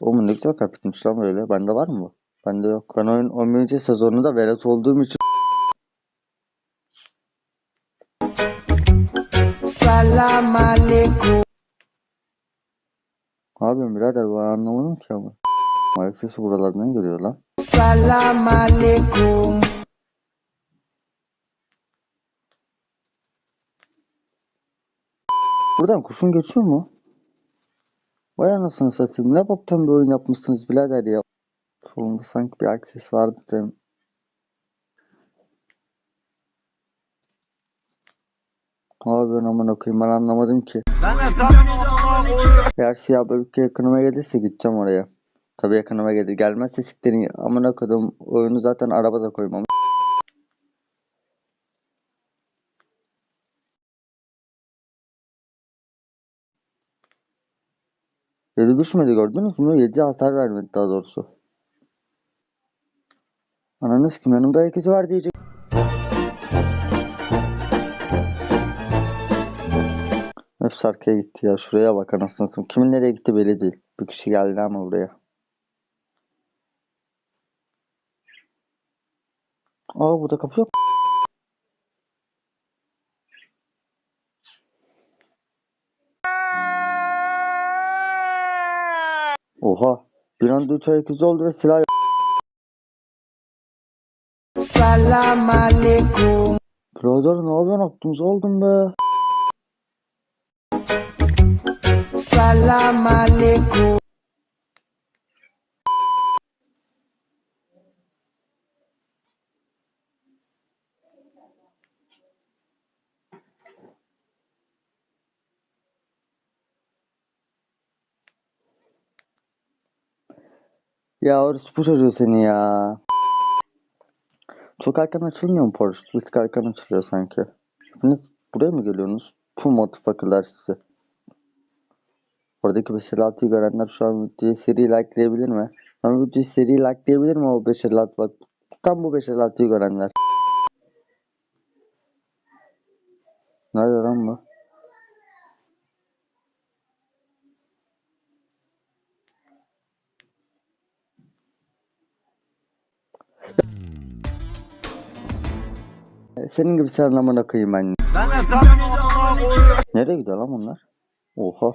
O mu ne güzel kapitmiş lan böyle. Bende var mı bu? Bende yok. Ben oyun 11. sezonunda velet olduğum için Salam alaikum. Ne yapıyorsun birader ben anlamadım ki ama. Ayak sesi buralardan geliyor lan. Salam alaikum. Buradan kurşun geçiyor mu? Vay anasını satayım. Ne boktan bir oyun yapmışsınız birader ya. Solunda sanki bir ayak sesi vardı Cem. Ne yapıyorsun aman okuyayım ben anlamadım ki. Eğer siyah bölük yakınıma gelirse gideceğim oraya. Tabii yakınıma gelir. Gelmezse siktirin. Aman okudum. Oyunu zaten arabada koymam. Yedi düşmedi gördünüz mü? Yedi hasar vermedi daha doğrusu. Ananız kim yanımda herkesi var diyecek. Hepsi arkaya gitti ya. Şuraya bak anasını satayım. Kimin nereye gitti belli değil. Bir kişi geldi ama buraya. Aa burada kapı yok. Oha. Bir anda üç ayak izi oldu ve silah yok. Salam alaikum. Birader ne yapıyorsun? Aklımıza oldum be. Salam alaikum. Ya orası bu çocuğu seni ya. Çok erken açılmıyor mu paraşüt? Bir tık erken açılıyor sanki. Hepiniz buraya mı geliyorsunuz? Bu motherfucker'lar sizi. Oradaki 556'yı görenler şu an videoyu seri likelayabilir mi? Ben videoyu seri likelayabilir mi o 556 bak. Tam bu 556'yı görenler. Nerede lan bu? Senin gibi sen amına koyayım ben. Nereye gidiyor lan bunlar? Oha.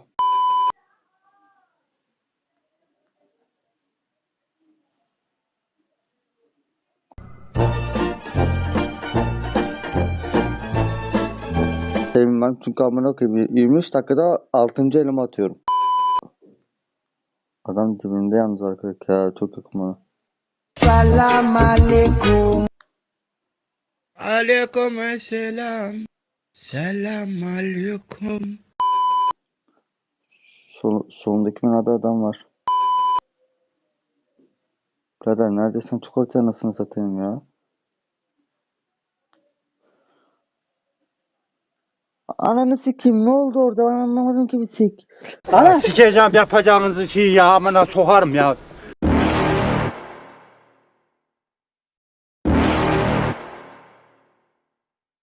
Sevim ben çünkü amına koyayım 23 dakikada 6. elime atıyorum. Adam dibimde yalnız arkadaş ya çok yakın bana. Salam alaikum. Aleyküm selam. Selam aleyküm. Sol, solundaki binada adam var. Birader neredesin? Çok ortaya nasıl satayım ya? Ananı sikeyim ne oldu orada ben anlamadım ki bir sik. Ana! Sikeceğim yapacağınızı şeyi ya amına sokarım ya.